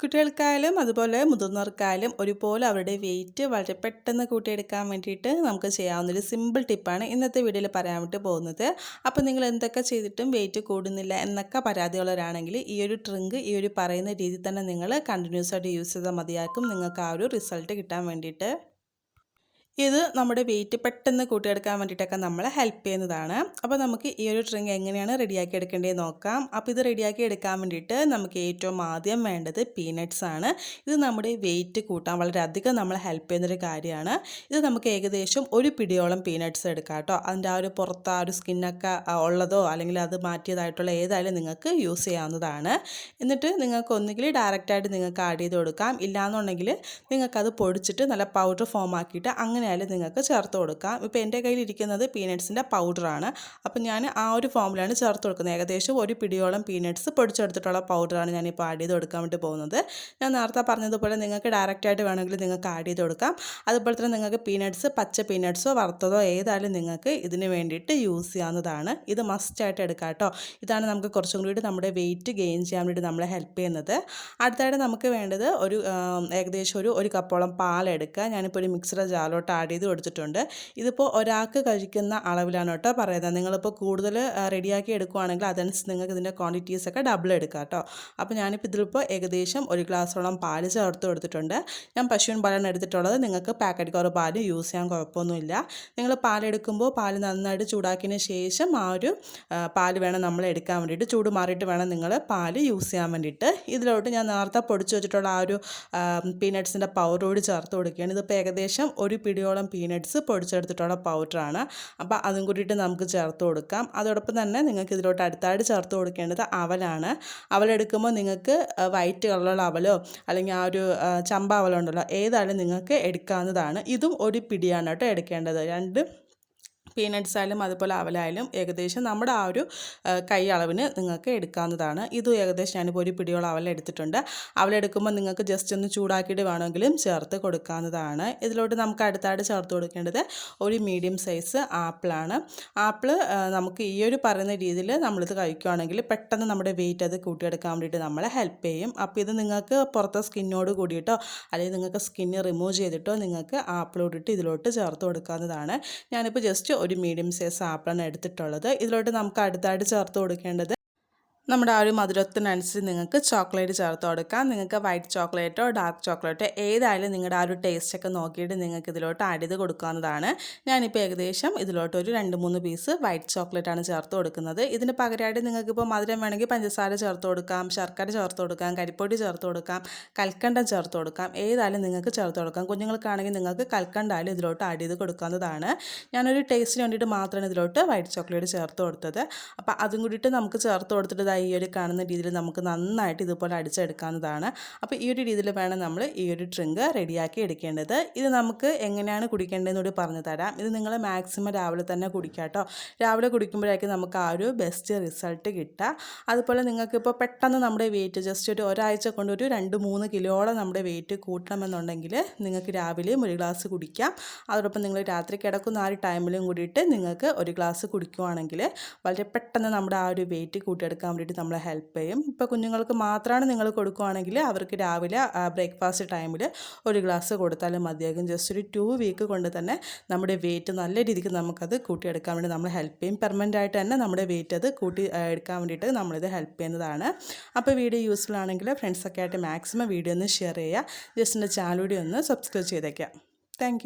കുട്ടികൾക്കായാലും അതുപോലെ മുതിർന്നവർക്കായാലും ഒരുപോലെ അവരുടെ വെയിറ്റ് വളരെ പെട്ടെന്ന് കൂട്ടിയെടുക്കാൻ വേണ്ടിയിട്ട് നമുക്ക് ചെയ്യാവുന്നൊരു സിമ്പിൾ ടിപ്പാണ് ഇന്നത്തെ വീഡിയോയിൽ പറയാൻ വേണ്ടി പോകുന്നത്. അപ്പോൾ നിങ്ങൾ എന്തൊക്കെ ചെയ്തിട്ടും വെയിറ്റ് കൂടുന്നില്ല എന്നൊക്കെ പരാതിയുള്ളവരാണെങ്കിൽ ഈ ഒരു ട്രിങ്ക് ഈ ഒരു പറയുന്ന രീതി തന്നെ നിങ്ങൾ കണ്ടിന്യൂസ് ആയിട്ട് യൂസ് ചെയ്താൽ മതിയാക്കും നിങ്ങൾക്ക് ആ ഒരു റിസൾട്ട് കിട്ടാൻ വേണ്ടിയിട്ട്. ഇത് നമ്മുടെ വെയിറ്റ് പെട്ടെന്ന് കൂട്ടിയെടുക്കാൻ വേണ്ടിയിട്ടൊക്കെ നമ്മളെ ഹെൽപ്പ് ചെയ്യുന്നതാണ്. അപ്പോൾ നമുക്ക് ഈ ഒരു ഡ്രിങ്ക് എങ്ങനെയാണ് റെഡിയാക്കി എടുക്കേണ്ടതെന്ന് നോക്കാം. അപ്പോൾ ഇത് റെഡിയാക്കി എടുക്കാൻ വേണ്ടിയിട്ട് നമുക്ക് ഏറ്റവും ആദ്യം വേണ്ടത് പീനട്ട്സ് ആണ്. ഇത് നമ്മുടെ വെയിറ്റ് കൂട്ടാൻ വളരെയധികം നമ്മളെ ഹെൽപ്പ് ചെയ്യുന്നൊരു കാര്യമാണ്. ഇത് നമുക്ക് ഏകദേശം ഒരു പിടിയോളം പീനട്ട്സ് എടുക്കാം കേട്ടോ അതിന്റെ ആ ഒരു പുറത്ത് ആ ഒരു സ്കിന്നൊക്കെ ഉള്ളതോ അല്ലെങ്കിൽ അത് മാറ്റിയതായിട്ടുള്ള ഏതായാലും നിങ്ങൾക്ക് യൂസ് ചെയ്യാവുന്നതാണ്. എന്നിട്ട് നിങ്ങൾക്ക് ഒന്നുകിൽ ഡയറക്റ്റായിട്ട് നിങ്ങൾക്ക് ആഡ് ചെയ്ത് കൊടുക്കാം. ഇല്ലാന്നുണ്ടെങ്കിൽ നിങ്ങൾക്കത് പൊടിച്ചിട്ട് നല്ല പൗഡർ ഫോം ആക്കിയിട്ട് അങ്ങനെ ആയാലും നിങ്ങൾക്ക് ചേർത്ത് കൊടുക്കാം. ഇപ്പോൾ എന്റെ കയ്യിലിരിക്കുന്നത് പീനട്ട്സിന്റെ പൗഡറാണ് അപ്പോൾ ഞാൻ ആ ഒരു ഫോമിലാണ് ചേർത്ത് കൊടുക്കുന്നത്. ഏകദേശം ഒരു പിടിയോളം പീനട്ട്സ് പൊടിച്ചെടുത്തിട്ടുള്ള പൗഡറാണ് ഞാനിപ്പോൾ ആഡ് ചെയ്ത് കൊടുക്കാൻ വേണ്ടി പോകുന്നത്. ഞാൻ നേരത്തെ പറഞ്ഞതുപോലെ നിങ്ങൾക്ക് ഡയറക്റ്റായിട്ട് വേണമെങ്കിൽ നിങ്ങൾക്ക് ആഡ് ചെയ്ത് കൊടുക്കാം. അതുപോലെ തന്നെ നിങ്ങൾക്ക് പീനട്ട്സ് പച്ച പീനട്ട്സോ വറുത്തതോ ഏതായാലും നിങ്ങൾക്ക് ഇതിന് വേണ്ടിയിട്ട് യൂസ് ചെയ്യാവുന്നതാണ്. ഇത് മസ്റ്റായിട്ട് എടുക്കാം കേട്ടോ. ഇതാണ് നമുക്ക് കുറച്ചും കൂടി നമ്മുടെ വെയിറ്റ് ഗെയിൻ ചെയ്യാൻ വേണ്ടി നമ്മളെ ഹെൽപ്പ് ചെയ്യുന്നത്. അടുത്തായിട്ട് നമുക്ക് വേണ്ടത് ഒരു ഏകദേശം ഒരു ഒരു കപ്പോളം പാലെടുക്കുക. ഞാനിപ്പോൾ ഒരു മിക്സർ ജാലോട്ട് ആഡ് ചെയ്ത് കൊടുത്തിട്ടുണ്ട്. ഇതിപ്പോൾ ഒരാൾക്ക് കഴിക്കുന്ന അളവിലാണ് കേട്ടോ പറയുന്നത്. നിങ്ങളിപ്പോൾ കൂടുതൽ റെഡിയാക്കി എടുക്കുവാണെങ്കിൽ അതനുസരിച്ച് നിങ്ങൾക്ക് ഇതിന്റെ ക്വാണ്ടിറ്റീസൊക്കെ ഡബിൾ എടുക്കാം കേട്ടോ. അപ്പോൾ ഞാനിപ്പോൾ ഇതിലിപ്പോൾ ഏകദേശം ഒരു ഗ്ലാസ്സോളം പാൽ ചേർത്ത് കൊടുത്തിട്ടുണ്ട്. ഞാൻ പശുവിൻ പാലാണ് എടുത്തിട്ടുള്ളത്. നിങ്ങൾക്ക് പാക്കറ്റ് കവർ പാൽ യൂസ് ചെയ്യാൻ കുഴപ്പമൊന്നുമില്ല. നിങ്ങൾ പാലെടുക്കുമ്പോൾ പാൽ നന്നായിട്ട് ചൂടാക്കിയതിന് ശേഷം ആ ഒരു പാൽ വേണം നമ്മൾ എടുക്കാൻ വേണ്ടിയിട്ട്. ചൂട് മാറിയിട്ട് വേണം നിങ്ങൾ പാൽ യൂസ് ചെയ്യാൻ വേണ്ടിയിട്ട്. ഇതിലോട്ട് ഞാൻ നേരത്തെ പൊടിച്ച് വെച്ചിട്ടുള്ള ആ ഒരു പീനട്ട്സിന്റെ പൗഡർ കൂടി ചേർത്ത് കൊടുക്കുകയാണ്. ഇതിപ്പോൾ ഏകദേശം ഒരു പിടിയോ കിലോളം പീനട്ട്സ് പൊടിച്ചെടുത്തിട്ടുള്ള പൗഡറാണ്. അപ്പോൾ അതും കൂടിയിട്ട് നമുക്ക് ചേർത്ത് കൊടുക്കാം. അതോടൊപ്പം തന്നെ നിങ്ങൾക്ക് ഇതിലോട്ട് അടുത്തായിട്ട് ചേർത്ത് കൊടുക്കേണ്ടത് അവലാണ്. അവലെടുക്കുമ്പോൾ നിങ്ങൾക്ക് വൈറ്റ് കളറുള്ള അവലോ അല്ലെങ്കിൽ ആ ഒരു ചമ്പ അവലുണ്ടല്ലോ ഏതായാലും നിങ്ങൾക്ക് എടുക്കാവുന്നതാണ്. ഇതും ഒരു പിടിയാണ് കേട്ടോ എടുക്കേണ്ടത്. രണ്ട് പീനട്ട്സ് ആയാലും അതുപോലെ അവലായാലും ഏകദേശം നമ്മുടെ ആ ഒരു കൈ അളവിന് നിങ്ങൾക്ക് എടുക്കാവുന്നതാണ്. ഇതും ഏകദേശം ഞാനിപ്പോൾ ഒരു പിടിയോളം അവല എടുത്തിട്ടുണ്ട് അവലെടുക്കുമ്പോൾ നിങ്ങൾക്ക് ജസ്റ്റ് ഒന്ന് ചൂടാക്കിയിട്ട് വേണമെങ്കിലും ചേർത്ത് കൊടുക്കാവുന്നതാണ്. ഇതിലോട്ട് നമുക്ക് അടുത്തായിട്ട് ചേർത്ത് കൊടുക്കേണ്ടത് ഒരു മീഡിയം സൈസ് ആപ്പിളാണ് ആപ്പിൾ നമുക്ക് ഈ ഒരു പറയുന്ന രീതിയിൽ നമ്മളിത് കഴിക്കുകയാണെങ്കിൽ പെട്ടെന്ന് നമ്മുടെ വെയിറ്റ് അത് കൂട്ടിയെടുക്കാൻ വേണ്ടിയിട്ട് നമ്മളെ ഹെൽപ്പ് ചെയ്യും. അപ്പോൾ ഇത് നിങ്ങൾക്ക് പുറത്തെ സ്കിന്നോട് കൂടിയിട്ടോ അല്ലെങ്കിൽ നിങ്ങൾക്ക് സ്കിന്ന് റിമൂവ് ചെയ്തിട്ടോ നിങ്ങൾക്ക് ആപ്പിൾ ഇതിലോട്ട് ചേർത്ത് കൊടുക്കാവുന്നതാണ്. ഞാനിപ്പോൾ ജസ്റ്റ് ഒരു മീഡിയം സൈസ് ആപ്പിളാണ് എടുത്തിട്ടുള്ളത്. ഇതിലോട്ട് നമുക്ക് അടുത്തായിട്ട് ചേർത്ത് കൊടുക്കേണ്ടത് നമ്മുടെ ആ ഒരു മധുരത്തിനനുസരിച്ച് നിങ്ങൾക്ക് ചോക്ലേറ്റ് ചേർത്ത് കൊടുക്കാം. നിങ്ങൾക്ക് വൈറ്റ് ചോക്ലേറ്റോ ഡാർക്ക് ചോക്ലേറ്റോ ഏതായാലും നിങ്ങളുടെ ആ ഒരു ടേസ്റ്റൊക്കെ നോക്കിയിട്ട് നിങ്ങൾക്ക് ഇതിലോട്ട് ആഡ് ചെയ്ത് കൊടുക്കാവുന്നതാണ്. ഞാനിപ്പോൾ ഏകദേശം ഇതിലോട്ട് ഒരു രണ്ട് മൂന്ന് പീസ് വൈറ്റ് ചോക്ലേറ്റാണ് ചേർത്ത് കൊടുക്കുന്നത്. ഇതിന് പകരമായിട്ട് നിങ്ങൾക്കിപ്പോൾ മധുരം വേണമെങ്കിൽ പഞ്ചസാര ചേർത്ത് കൊടുക്കാം ശർക്കര ചേർത്ത് കൊടുക്കാം കരിപ്പൊടി ചേർത്ത് കൊടുക്കാം കൽക്കണ്ടം ചേർത്ത് കൊടുക്കാം. ഏതായാലും നിങ്ങൾക്ക് ചേർത്ത് കൊടുക്കാം. കുഞ്ഞുങ്ങൾക്കാണെങ്കിൽ നിങ്ങൾക്ക് കൽക്കണ്ടായാലും ഇതിലോട്ട് ആഡ് ചെയ്ത് കൊടുക്കാവുന്നതാണ്. ഞാനൊരു ടേസ്റ്റിന് വേണ്ടിയിട്ട് മാത്രമാണ് ഇതിലോട്ട് വൈറ്റ് ചോക്ലേറ്റ് ചേർത്ത് കൊടുത്തത്. അപ്പോൾ അതും കൂടിയിട്ട് നമുക്ക് ചേർത്ത് കൊടുത്തിട്ട് ഈ ഒരു കാണുന്ന രീതിയിൽ നമുക്ക് നന്നായിട്ട് ഇതുപോലെ അടിച്ചെടുക്കാവുന്നതാണ്. അപ്പോൾ ഈ ഒരു രീതിയിൽ വേണം നമ്മൾ ഈ ഒരു ഡ്രിങ്ക് റെഡിയാക്കി എടുക്കേണ്ടത്. ഇത് നമുക്ക് എങ്ങനെയാണ് കുടിക്കേണ്ടതെന്ന് കൂടി പറഞ്ഞു തരാം. ഇത് നിങ്ങൾ മാക്സിമം രാവിലെ തന്നെ കുടിക്കുക കേട്ടോ. രാവിലെ കുടിക്കുമ്പോഴേക്കും നമുക്ക് ആ ഒരു ബെസ്റ്റ് റിസൾട്ട് കിട്ടുക. അതുപോലെ നിങ്ങൾക്കിപ്പോൾ പെട്ടെന്ന് നമ്മുടെ വെയിറ്റ് ജസ്റ്റ് ഒരു ഒരാഴ്ച കൊണ്ട് ഒരു രണ്ട് മൂന്ന് കിലോയോളം നമ്മുടെ വെയിറ്റ് കൂട്ടണമെന്നുണ്ടെങ്കിൽ നിങ്ങൾക്ക് രാവിലെയും ഒരു ഗ്ലാസ് കുടിക്കാം. അതോടൊപ്പം നിങ്ങൾ രാത്രി കിടക്കുന്ന ആ ഒരു ടൈമിലും കൂടിയിട്ട് നിങ്ങൾക്ക് ഒരു ഗ്ലാസ് കുടിക്കുവാണെങ്കിൽ വളരെ പെട്ടെന്ന് നമ്മുടെ ആ ഒരു വെയിറ്റ് കൂട്ടിയെടുക്കാൻ വേണ്ടിയിട്ട് നമ്മളെ ഹെൽപ്പ് ചെയ്യും. ഇപ്പോൾ കുഞ്ഞുങ്ങൾക്ക് മാത്രമാണ് നിങ്ങൾ കൊടുക്കുകയാണെങ്കിൽ അവർക്ക് രാവിലെ ബ്രേക്ക്ഫാസ്റ്റ് ടൈമിൽ ഒരു ഗ്ലാസ് കൊടുത്താലും മതിയാകും ജസ്റ്റ് ഒരു ടു വീക്ക് കൊണ്ട് തന്നെ നമ്മുടെ വെയിറ്റ് നല്ല രീതിക്ക് നമുക്കത് കൂട്ടിയെടുക്കാൻ വേണ്ടി നമ്മൾ ഹെൽപ്പ് ചെയ്യും. പെർമനന്റ് ആയിട്ട് തന്നെ നമ്മുടെ വെയിറ്റ് അത് കൂട്ടി എടുക്കാൻ വേണ്ടിയിട്ട് നമ്മളിത് ഹെൽപ്പ് ചെയ്യുന്നതാണ്. അപ്പോൾ വീഡിയോ യൂസ്ഫുൾ ആണെങ്കിൽ ഫ്രണ്ട്സൊക്കെ ആയിട്ട് മാക്സിമം വീഡിയോ ഒന്ന് ഷെയർ ചെയ്യുക. ജസ്റ്റ് എന്റെ ചാനൽ ഒന്ന് സബ്സ്ക്രൈബ് ചെയ്തേക്കാം താങ്ക്